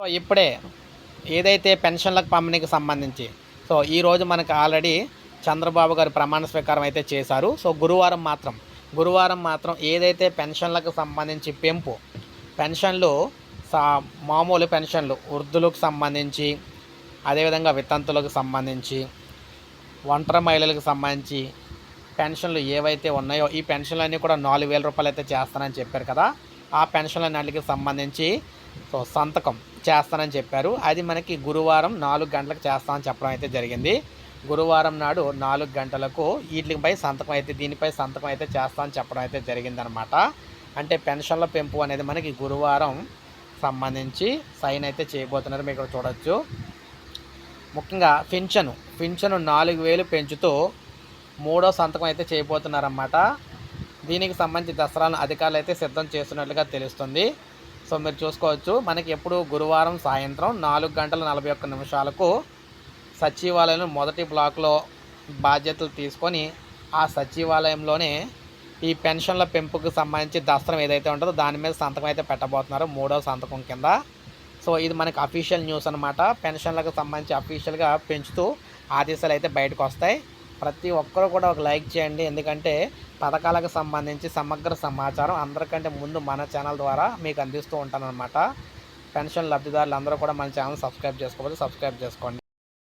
So ఇప్పుడే ఏదైతే పెన్షన్లకు పంపిణీకి సంబంధించి సో ఈరోజు మనకు ఆల్రెడీ చంద్రబాబు గారు ప్రమాణ స్వీకారం అయితే చేశారు. సో గురువారం మాత్రం గురువారం మాత్రం ఏదైతే పెన్షన్లకు సంబంధించి పెంపు పెన్షన్లు సా మామూలు పెన్షన్లు వృద్ధులకు సంబంధించి అదేవిధంగా వితంతులకు సంబంధించి ఒంటరి మహిళలకు సంబంధించి పెన్షన్లు ఏవైతే ఉన్నాయో ఈ పెన్షన్లన్నీ కూడా నాలుగు వేల రూపాయలు అయితే చేస్తానని చెప్పారు కదా. ఆ పెన్షన్లన్నిటికి సంబంధించి సో సంతకం చేస్తానని చెప్పారు. అది మనకి గురువారం నాలుగు గంటలకు చేస్తామని చెప్పడం అయితే జరిగింది. గురువారం నాడు నాలుగు గంటలకు వీటిపై సంతకం అయితే దీనిపై సంతకం అయితే చేస్తామని చెప్పడం అయితే జరిగిందనమాట. అంటే పెన్షన్ల పెంపు అనేది మనకి గురువారం సంబంధించి సైన్ అయితే చేయబోతున్నారు. మీరు ఇక్కడ చూడొచ్చు. ముఖ్యంగా పింఛను పింఛను నాలుగు వేలు పెంచుతూ మూడో సంతకం అయితే చేయబోతున్నారన్నమాట. దీనికి సంబంధించి దసరాలను అధికారులు అయితే సిద్ధం చేస్తున్నట్లుగా తెలుస్తుంది. సో మీరు చూసుకోవచ్చు మనకి ఎప్పుడు గురువారం సాయంత్రం నాలుగు గంటల నలభై ఒక్క నిమిషాలకు సచివాలయం మొదటి బ్లాక్లో బాధ్యతలు తీసుకొని ఆ సచివాలయంలోనే ఈ పెన్షన్ల పెంపుకు సంబంధించి దస్త్రం ఏదైతే ఉంటుందో దాని మీద సంతకం అయితే పెట్టబోతున్నారు మూడో సంతకం కింద. సో ఇది మనకి అఫీషియల్ న్యూస్ అనమాట పెన్షన్లకు సంబంధించి అఫీషియల్గా పెంచుతూ ఆదేశాలు అయితే బయటకు వస్తాయి. ప్రతి ఒక్కరు కూడా ఒక లైక్ చేయండి. ఎందుకంటే పథకాలకు సంబంధించి సమగ్ర సమాచారం అందరికంటే ముందు మన ఛానల్ ద్వారా మీకు అందిస్తూ ఉంటానన్నమాట. పెన్షన్ లబ్ధిదారులు అందరూ కూడా మన ఛానల్ సబ్స్క్రైబ్ చేసుకోవచ్చు సబ్స్క్రైబ్ చేసుకోండి.